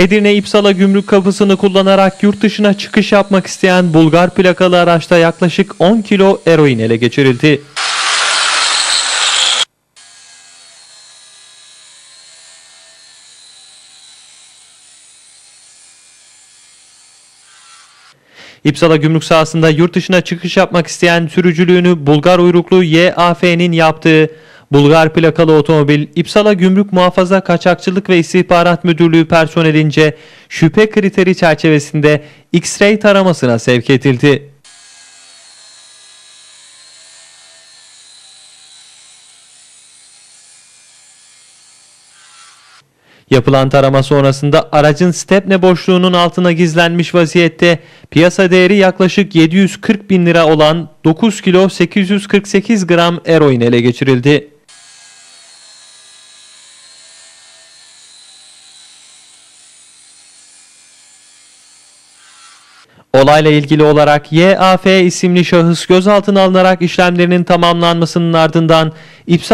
Edirne İpsala gümrük kapısını kullanarak yurt dışına çıkış yapmak isteyen Bulgar plakalı araçta yaklaşık 10 kilo eroin ele geçirildi. İpsala gümrük sahasında yurt dışına çıkış yapmak isteyen sürücülüğünü Bulgar uyruklu YAF'nin yaptığı Bulgar plakalı otomobil İpsala Gümrük Muhafaza Kaçakçılık ve İstihbarat Müdürlüğü personelince şüphe kriteri çerçevesinde X-ray taramasına sevk edildi. Yapılan tarama sonrasında aracın stepne boşluğunun altına gizlenmiş vaziyette piyasa değeri yaklaşık 740 bin lira olan 9 kilo 848 gram eroin ele geçirildi. Olayla ilgili olarak YAF isimli şahıs gözaltına alınarak işlemlerinin tamamlanmasının ardından İpsala